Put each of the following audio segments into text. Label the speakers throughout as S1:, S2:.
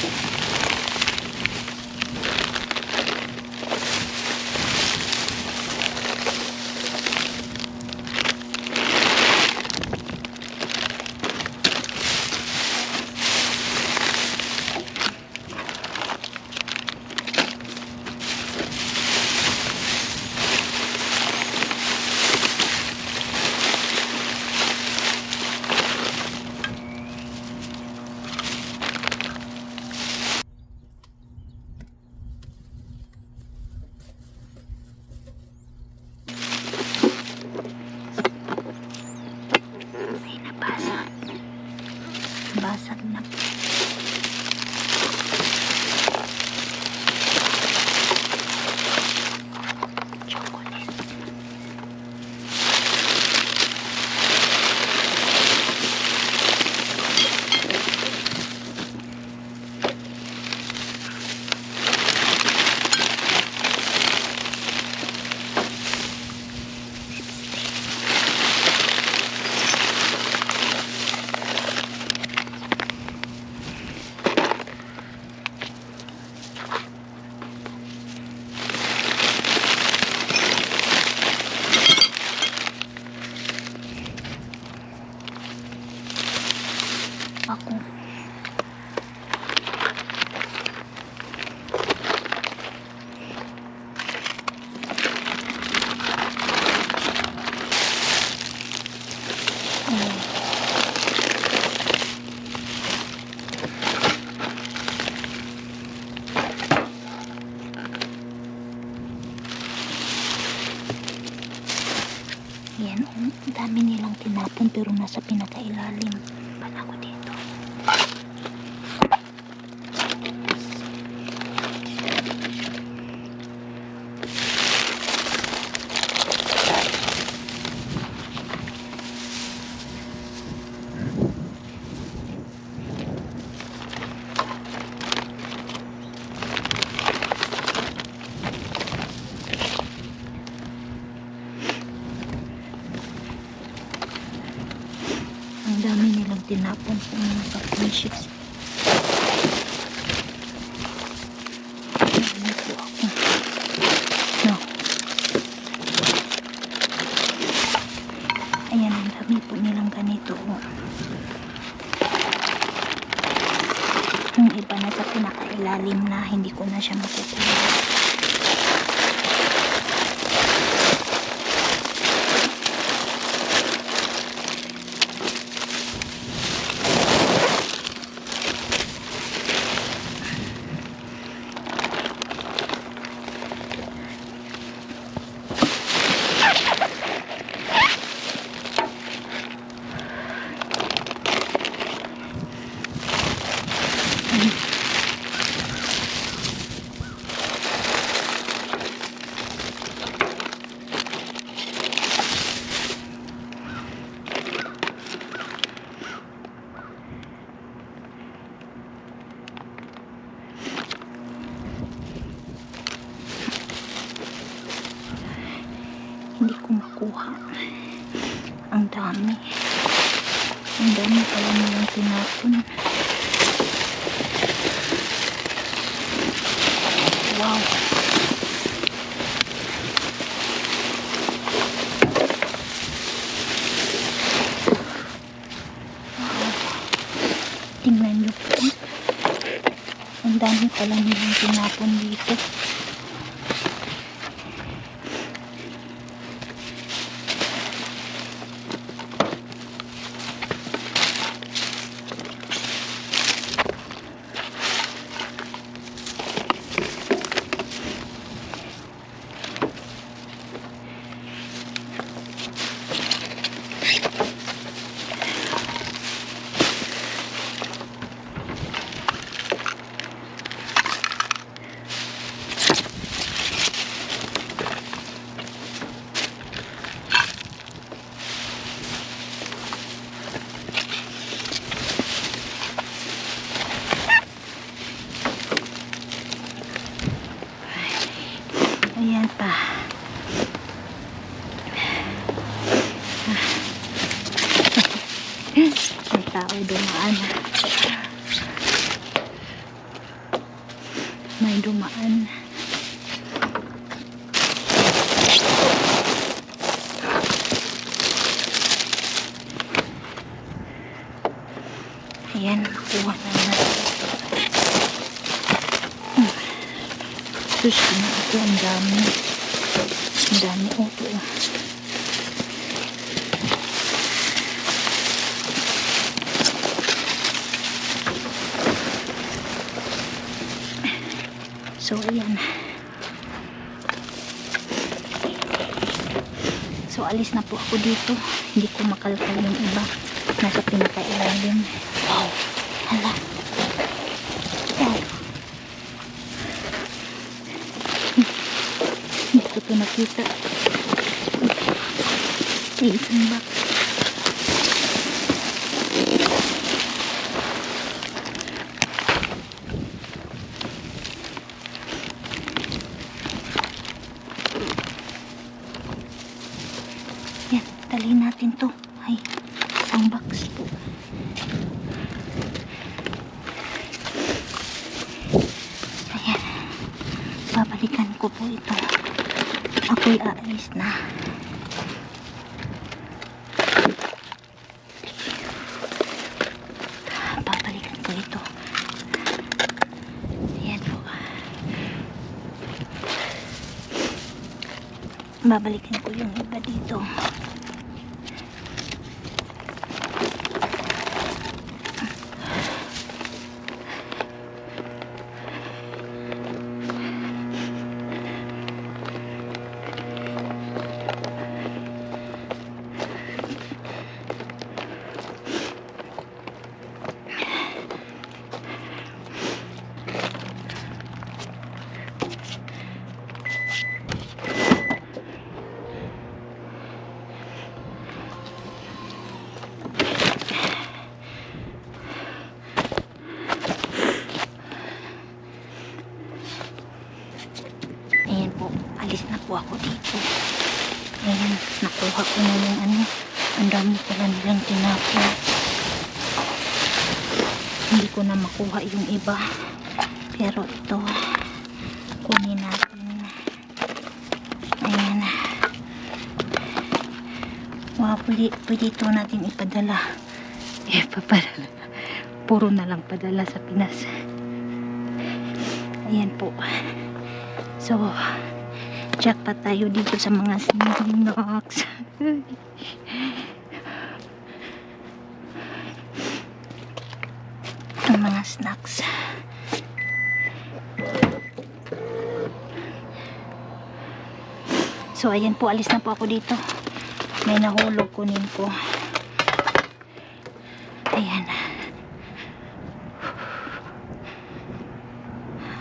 S1: Thank you. Ako. Ayan. Yan, oh, ang dami nilang tinapon pero nasa pinakailalim. Pala ko dito. Ang dami nilang tinapon sa mga po ako? No. Ayan, ang po nilang ganito. oh. Yung iba na sa pinakailalim na hindi ko na siya makukuha. hindi ko makuha. Ang dami. Ang dami pala nilang tinapon. Wow. Wow. Tingnan niyo po. Ang dami pala nilang tinapon dito. Ayan pa. tao dumaan. May dumaan. Ayan, nakuha na natin. Hmm. Sus, na ito, ang dami. Ang dami, opo. So, ayan. So, alis na po ako dito. Hindi ko makalkal yung iba. Nasa pinakailalim. Wow. Hala. Wow. Hindi ko ito nakita. May isang box. Yan, dali natin to. Ay, isang box po. Ayan. Babalikan ko po ito. Ako'y aalis na. Babalikan ko ito. Po. Babalikan yung iba dito. Nakuha ko na yung ano. Ang dami pala nilang tinapon. Hindi ko na makuha yung iba. Pero ito, kunin natin. Ayan. Wow, pwede, pwede ito natin ipadala. Ipapadala. Puro na lang padala sa Pinas. Ayan po. So, jackpot tayo dito sa mga snacks. Ang mga snacks. So, ayan po. Alis na po ako dito. May nahulog kunin ko. Ayan.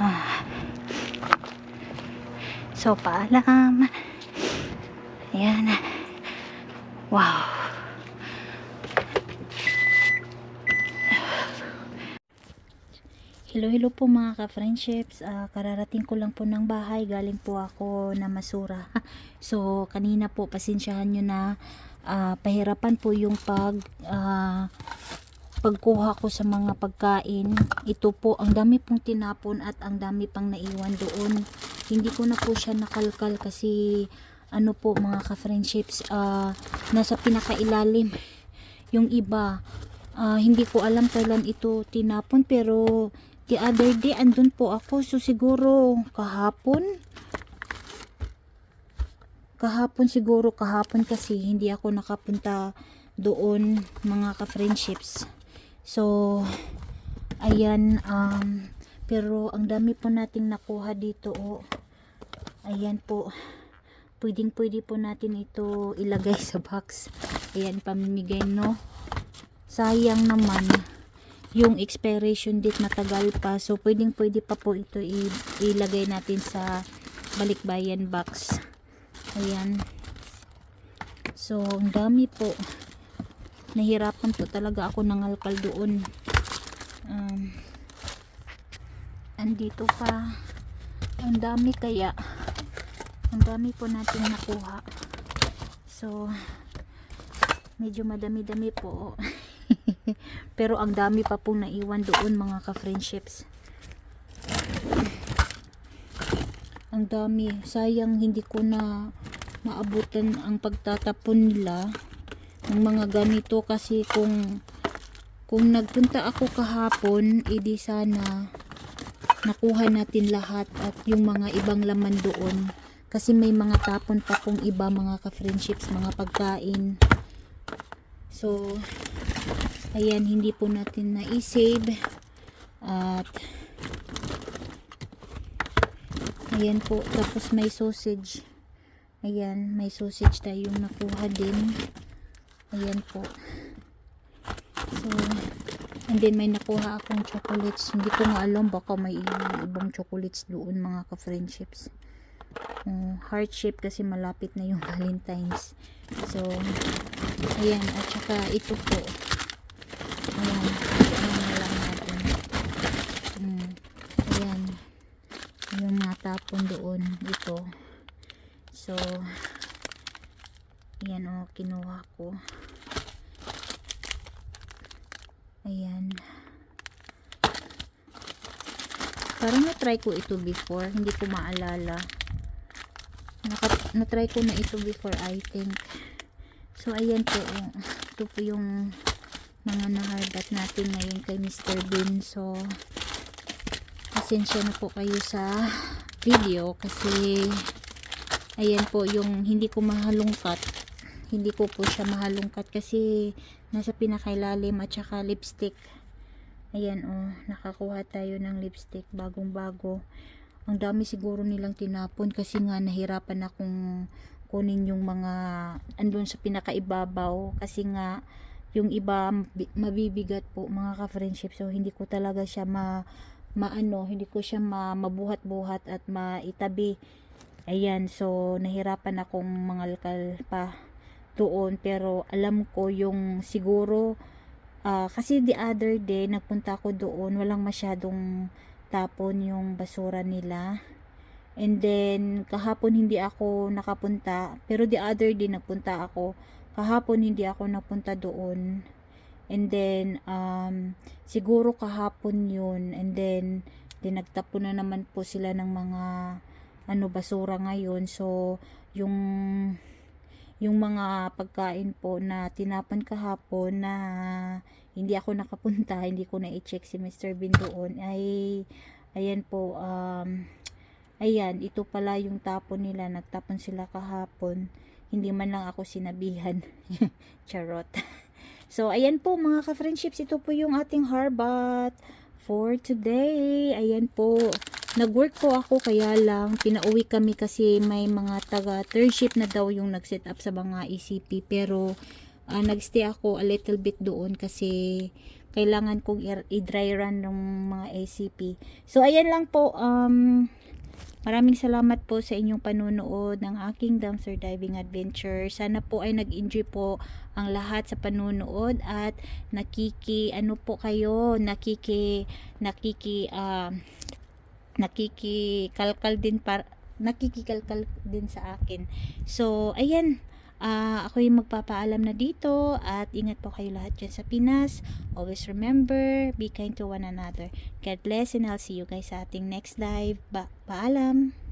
S1: Ah. So, paalam. Ayan. Wow. Hello, hello po mga ka-friendships. Ah, kararating ko lang po ng bahay. Galing po ako na masura. so, kanina po, pasensyahan nyo na ah, pahirapan po yung pag ah, pagkuha ko sa mga pagkain. Ito po, ang dami pong tinapon at ang dami pang naiwan doon. Hindi ko na po siya nakalkal kasi ano po mga ka-friendships, ah, nasa pinakailalim yung iba. Ah, hindi ko alam kailan ito tinapon pero the other day andun po ako so siguro kahapon kahapon siguro kahapon kasi hindi ako nakapunta doon mga ka-friendships so ayan um, pero ang dami po nating nakuha dito oh. Ayan po. Pwedeng pwede po natin ito ilagay sa box. Ayan pamimigay no? Sayang naman yung expiration date matagal pa. So pwedeng pwede pa po ito ilagay natin sa balikbayan box. Ayan. So ang dami po. Nahirapan po talaga ako ng alkal doon. Um, andito pa. Ang dami kaya ang dami po natin nakuha so medyo madami-dami po Pero ang dami pa pong naiwan doon mga ka-friendships. Ang dami. Sayang hindi ko na maabutan ang pagtatapon nila ng mga ganito kasi kung kung nagpunta ako kahapon, edi sana nakuha natin lahat at yung mga ibang laman doon kasi may mga tapon pa kung iba mga ka-friendships, mga pagkain. So, ayan, hindi po natin na-save at ayan po, tapos may sausage. Ayan, may sausage tayong nakuha din. Ayan po. So, and then may nakuha akong chocolates. Hindi ko nga alam, baka may ibang chocolates doon mga ka-friendships. Uh, heart shape kasi malapit na yung Valentine's. So, ayan. At saka ito po. Ayan. Ayan na lang natin. Mm, ayan. Yung natapon doon. Ito. So, ayan o, kinuha ko. Ayan. Parang na-try ko ito before. Hindi ko maalala. Naka, na-try ko na ito before, I think. So, ayan po. Ito po yung mga naharbat natin ngayon kay Mr. Bean. So, pasensya na po kayo sa video kasi ayan po yung hindi ko mahalungkat hindi ko po siya mahalungkat kasi nasa pinakailalim at saka lipstick ayan oh nakakuha tayo ng lipstick bagong bago ang dami siguro nilang tinapon kasi nga nahirapan akong kunin yung mga andun sa pinakaibabaw. Kasi nga yung iba mabi- mabibigat po mga ka-friendship. So hindi ko talaga siya ma maano hindi ko siya ma, mabuhat-buhat at maitabi. Ayan so nahirapan akong mangalkal pa doon. Pero alam ko yung siguro ah, kasi the other day nagpunta ako doon walang masyadong tapon yung basura nila. And then kahapon hindi ako nakapunta pero the other day nagpunta ako. Kahapon hindi ako napunta doon. And then um, siguro kahapon yun. And then nagtapon na naman po sila ng mga ano basura ngayon. So yung yung mga pagkain po na tinapan kahapon na hindi ako nakapunta, hindi ko na i-check si Mr. Bean doon, ay, ayan po, um, ayan, ito pala yung tapon nila, nagtapon sila kahapon, hindi man lang ako sinabihan, charot. So, ayan po mga ka-friendships, ito po yung ating harbat for today. Ayan po, nag-work po ako kaya lang pinauwi kami kasi may mga taga third shift na daw yung nag-set up sa mga ECP pero ah, nagstay ako a little bit doon kasi kailangan kong i-dry run ng mga ACP. So ayan lang po um Maraming salamat po sa inyong panunood ng aking dumpster diving adventure. Sana po ay nag-enjoy po ang lahat sa panunood at nakiki ano po kayo, nakiki nakiki ah, nakikikalkal din par nakikikalkal din sa akin. So, ayan. ah ako yung magpapaalam na dito at ingat po kayo lahat dyan sa Pinas. Always remember, be kind to one another. God bless and I'll see you guys sa ating next live. Ba paalam!